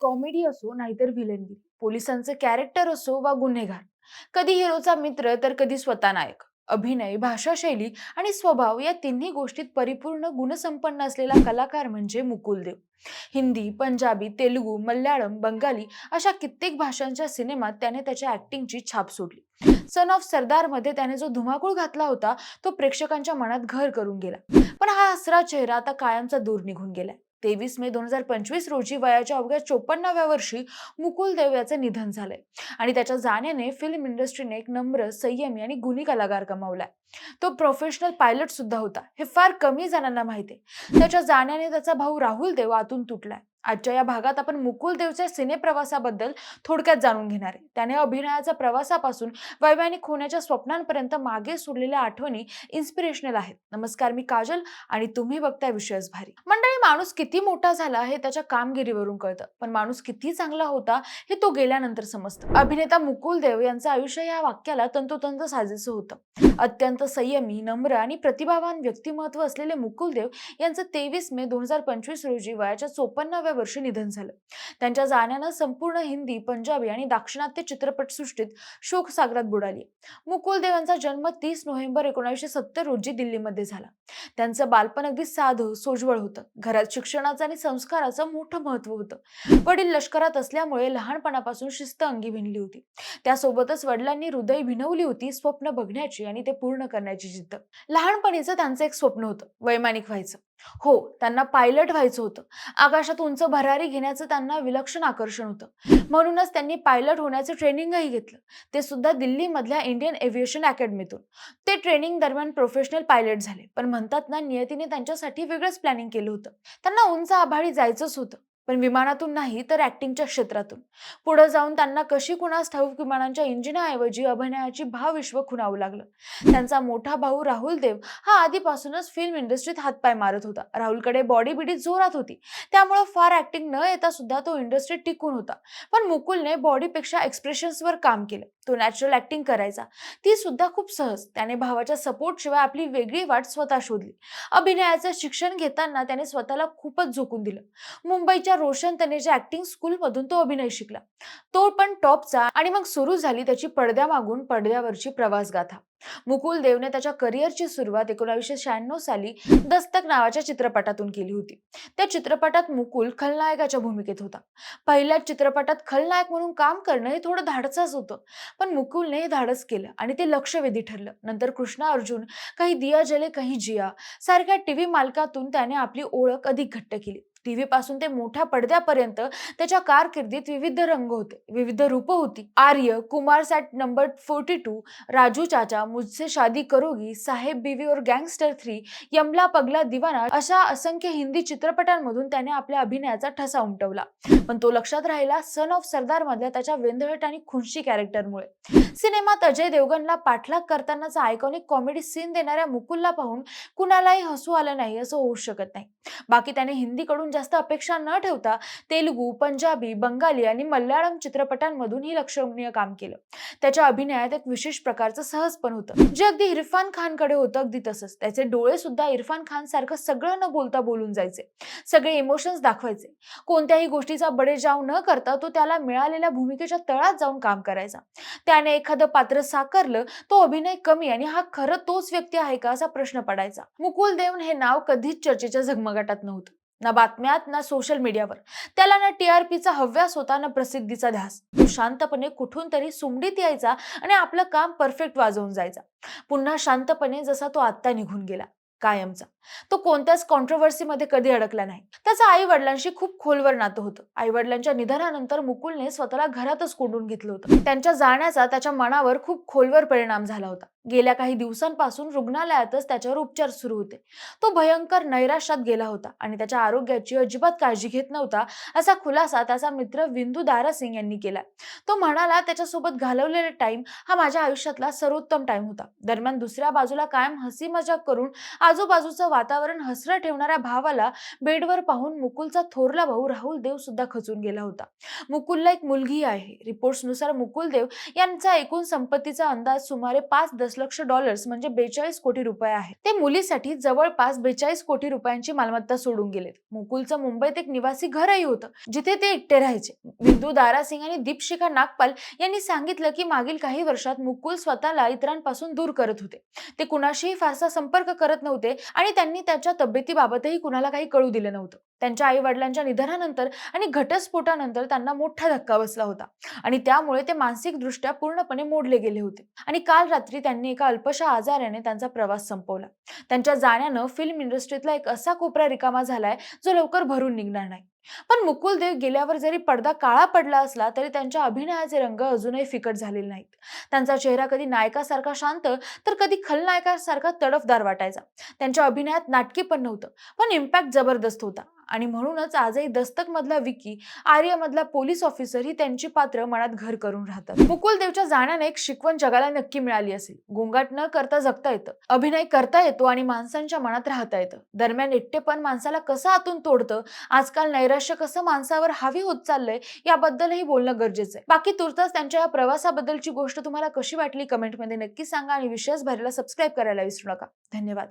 Comedy असो नाहीतर विलनगिरी पोलिसांचं कॅरेक्टर असो वा गुन्हेगार. कधी हिरोचा मित्र तर कधी स्वतः नायक. अभिनय भाषाशैली आणि स्वभाव या तिन्ही गोष्टीत परिपूर्ण गुणसंपन्न असलेला कलाकार म्हणजे मुकुल देव हिंदी पंजाबी तेलुगू मल्याळम बंगाली अशा कित्येक भाषांच्या सिनेमात त्याने त्याच्या ऍक्टिंगची छाप सोडली. सन ऑफ सरदारमध्ये त्याने जो धुमाकूळ घातला होता तो प्रेक्षकांच्या मनात घर करून गेला. पण हा हसरा चेहरा आता कायमचा दूर निघून गेलाय. तेवीस मे दोन हजार पंचवीस रोजी वयाच्या अवघ्या चोपन्नाव्या वर्षी मुकुल देव याचं निधन झालंय. आणि त्याच्या जाण्याने फिल्म इंडस्ट्रीने एक नम्र संयमी आणि गुणी कलाकार कमावलाय तो प्रोफेशनल पायलट सुद्धा होता. हे फार कमी जणांना माहिती आहे त्याच्या जाण्याने त्याचा भाऊ राहुल देव आतून तुटलाय. आजच्या या भागात आपण मुकुल देवच्या सिनेप्रवासाबद्दल थोडक्यात जाणून घेणार आहे. त्याने अभिनयाच्या प्रवासापासून वैमानिक होण्याच्या स्वप्नांपर्यंत मागे सोडलेल्या आठवणी इन्स्पिरेशनल आहेत. नमस्कार मी काजल आणि तुम्ही बघताय विषयच भारी मंडळी माणूस किती मोठा झाला हे त्याच्या कामगिरीवरून कळतं. पण माणूस किती चांगला होता हे तो गेल्यानंतर समजतं. अभिनेता मुकुल देव यांचं आयुष्य या वाक्याला तंतोतंत साजेचं होतं. अत्यंत संयमी नम्र आणि प्रतिभावान व्यक्तिमत्व असलेले मुकुल देव यांचं तेवीस मे दोन हजार पंचवीस रोजी वयाच्या चोपन्नाव्या वर्षी निधन झालं. त्यांच्या जाण्यानं संपूर्ण हिंदी पंजाबी आणि दाक्षिणात्य चित्रपटसृष्टीत शोक सागरात बुडाली. मुकुल देव यांचा जन्म तीस नोव्हेंबर एकोणीसशे सत्तर रोजी दिल्लीमध्ये झाला. त्यांचं बालपण अगदी साधं सोज्वळ होतं. घरात शिक्षणाचं आणि संस्काराचं मोठं महत्त्व होतं. वडील लष्करात असल्यामुळे लहानपणापासून शिस्त अंगी भिनली होती. त्यासोबतच वडिलांनी हृदय भिनवली होती स्वप्न बघण्याची आणि ते पूर्ण करण्याची जिद्द. लहानपणीचं त्यांचं एक स्वप्न होतं वैमानिक व्हायचं. हो त्यांना पायलट व्हायचं होतं. आकाशात उंच भरारी घेण्याचं त्यांना विलक्षण आकर्षण होतं. म्हणूनच त्यांनी पायलट होण्याचं ट्रेनिंगही घेतलं. ते सुद्धा दिल्लीमधल्या इंडियन एव्हिएशन अकॅडमीतून. ते ट्रेनिंग दरम्यान प्रोफेशनल पायलट झाले. पण म्हणतात ना नियतीने त्यांच्यासाठी वेगळंच प्लॅनिंग केलं होतं. त्यांना उंच आभाळी जायचंच होतं. पण विमानातून नाही तर ऍक्टिंगच्या क्षेत्रातून. पुढे जाऊन त्यांना कशी कुणास ठाऊक विमानांच्या इंजिनाऐवजी अभिनयाची भावविश्व खुणावं लागलं. त्यांचा मोठा भाऊ राहुल देव हा आधीपासूनच फिल्म इंडस्ट्रीत हातपाय मारत होता. राहुलकडे बॉडी बिडी जोरात होती. त्यामुळं फार ऍक्टिंग न येता सुद्धा तो इंडस्ट्रीत टिकून होता. पण मुकुलने बॉडीपेक्षा एक्सप्रेशन्सवर काम केलं. तो नॅचरल ऍक्टिंग करायचा. ती सुद्धा खूप सहज. त्याने भावाच्या सपोर्ट शिवाय आपली वेगळी वाट स्वतः शोधली. अभिनयाचं शिक्षण घेताना त्याने स्वतःला खूपच झोकून दिलं. मुंबईच्या रोशन तनेजा ऍक्टिंग स्कूलमधून तो अभिनय शिकला. तो पण टॉपचा आणि मग सुरू झाली त्याची पडद्या मागून पडद्यावरची प्रवास गाथा मुकुल देवने त्याच्या करिअरची सुरुवात एकोणावीसशे शहाण्णव साली दस्तक नावाच्या चित्रपटातून केली होती. त्या चित्रपटात मुकुल खलनायकाच्या भूमिकेत होता. पहिल्याच चित्रपटात खलनायक म्हणून काम करणं हे थोडं धाडसच होतं. पण मुकुलने हे धाडस केलं आणि ते लक्षवेधी ठरलं. नंतर कृष्णा अर्जुन काही दिया जले काही जिया सारख्या टीव्ही मालकातून त्याने आपली ओळख अधिक घट्ट केली. टीव्ही पासून ते मोठ्या पडद्यापर्यंत त्याच्या कारकिर्दीत विविध रंग होते. विविध रूप होती. आर्य कुमार सॅट नंबर फोर्टी टू राजू चाचा मुझसे शादी करोगी साहेब बीवी और गँगस्टर थ्री यमला पगला दिवाना अशा असंख्य हिंदी चित्रपटांमधून त्याने आपल्या अभिनयाचा ठसा उमटवला. पण तो लक्षात राहिला सन ऑफ सरदार मधल्या त्याच्या वेंधळट आणि खुनशी कॅरेक्टरमुळे. सिनेमात अजय देवगणला पाठलाग करतानाचा आयकॉनिक कॉमेडी सीन देणाऱ्या मुकुलला पाहून कुणालाही हसू आलं नाही असं होऊ शकत नाही. बाकी त्याने हिंदीकडून जास्त अपेक्षा न ठेवता तेलुगू पंजाबी बंगाली आणि मल्याळम चित्रपटांमधून लक्षणीय काम केलं. त्याच्या अभिनयात एक विशेष प्रकारचं सहजपण होतं. जे अगदी इरफान खानकडे होतं अगदी तसंच. त्याचे डोळे सुद्धा इरफान खान सारखं सगळं न बोलता बोलून जायचे. सगळे इमोशन्स दाखवायचे. कोणत्याही गोष्टीचा बडेजाव न करता तो त्याला मिळालेल्या भूमिकेच्या तळात जाऊन काम करायचा. त्याने एखादं पात्र साकारलं तो अभिनय कमी आणि हा खरं तोच व्यक्ती आहे का असा प्रश्न पडायचा. मुकुल देवन हे नाव कधीच चर्चेच्या झगमगाटात नव्हतं. ना बातम्यात ना सोशल मीडियावर त्याला ना टीआरपीचा हव्यास होता ना प्रसिद्धीचा ध्यास. तो शांतपणे कुठून तरी सुमडीत यायचा आणि आपलं काम परफेक्ट वाजवून जायचा. पुन्हा शांतपणे जसा तो आत्ता निघून गेला कायमचा. तो कोणत्याच कॉन्ट्रोवर्सीमध्ये कधी अडकला नाही. त्याचं आई वडिलांशी खूप खोलवर नातं होतं. आई वडिलांच्या निधनानंतर मुकुलने स्वतःला घरातच कोंडून घेतलं होतं. त्यांच्या जाण्याचा त्याच्या मनावर खूप खोलवर परिणाम झाला होता. गेल्या काही दिवसांपासून रुग्णालयातच त्याच्यावर उपचार सुरू होते. तो भयंकर नैराश्यात गेला होता आणि त्याच्या आरोग्याची अजिबात काळजी घेत नव्हता असा खुलासा त्याचा मित्र विंदू दारासिंग यांनी केला. तो म्हणाला त्याच्यासोबत घालवलेला टाइम हा माझ्या आयुष्यातला सर्वोत्तम टाइम होता. दरम्यान दुसऱ्या बाजूला कायम हसी मजाक करून आजूबाजूचं वातावरण हसरं ठेवणाऱ्या भावाला बेडवर पाहून मुकुलचा थोरला भाऊ राहुल देव सुद्धा खचून गेला होता. मुकुलला एक मुलगी आहे. रिपोर्ट्सनुसार मुकुल देव यांचा एकूण संपत्तीचा अंदाज सुमारे पाच दशलक्ष डॉलर्स म्हणजे बेचाळीस कोटी रुपये आहे. ते मुलीसाठी जवळपास बेचाळीस कोटी रुपयांची मालमत्ता सोडून गेलेत. मुकुलचं मुंबईत एक निवासी घरही होतं जिथे ते एकटे राहायचे. बिंदू दारासिंग आणि दीपशिखा नागपाल यांनी सांगितलं की मागील काही वर्षात मुकुल स्वतःला इतरांपासून दूर करत होते. ते कुणाशीही फारसा संपर्क करत नव्हते आणि त्यांनी त्याच्या तब्येतीबाबतही कुणाला काही कळू दिलं नव्हतं. त्यांच्या आई वडिलांच्या निधनानंतर आणि घटस्फोटानंतर त्यांना मोठा धक्का बसला होता. आणि त्यामुळे ते मानसिकदृष्ट्या पूर्णपणे मोडले गेले होते. आणि काल रात्री त्यांनी एका अल्पशा आजाराने त्यांचा प्रवास संपवला. त्यांच्या जाण्यानं फिल्म इंडस्ट्रीतला एक असा कोपरा रिकामा झालाय जो लवकर भरून निघणार नाही. पण मुकुल देव गेल्यावर जरी पडदा काळा पडला असला तरी त्यांच्या अभिनयाचे रंग अजूनही फिकट झालेले नाहीत. त्यांचा चेहरा कधी नायकासारखा शांत तर कधी खलनायकासारखा तडफदार वाटायचा. त्यांच्या अभिनयात नाटकी पण नव्हतं पण इम्पॅक्ट जबरदस्त होता. आणि म्हणूनच आजही दस्तक मधला विकी आर्यमधला पोलीस ऑफिसर ही त्यांची पात्र मनात घर करून राहतात. मुकुल देवच्या जाण्याने एक शिकवण जगाला नक्की मिळाली असेल. गोंगाट न करता जगता येतं. अभिनय करता येतो आणि माणसांच्या मनात राहता येतं. दरम्यान एकटेपण माणसाला कसं आतून तोडतं? आजकाल नैराश्य कसं माणसावर हावी होत चाललंय? याबद्दलही बोलणं गरजेचं आहे. बाकी तुर्तास त्यांच्या या प्रवासाबद्दलची गोष्ट तुम्हाला कशी वाटली? कमेंटमध्ये नक्की सांगा आणि विशेष भरायला सबस्क्राईब करायला विसरू नका. धन्यवाद.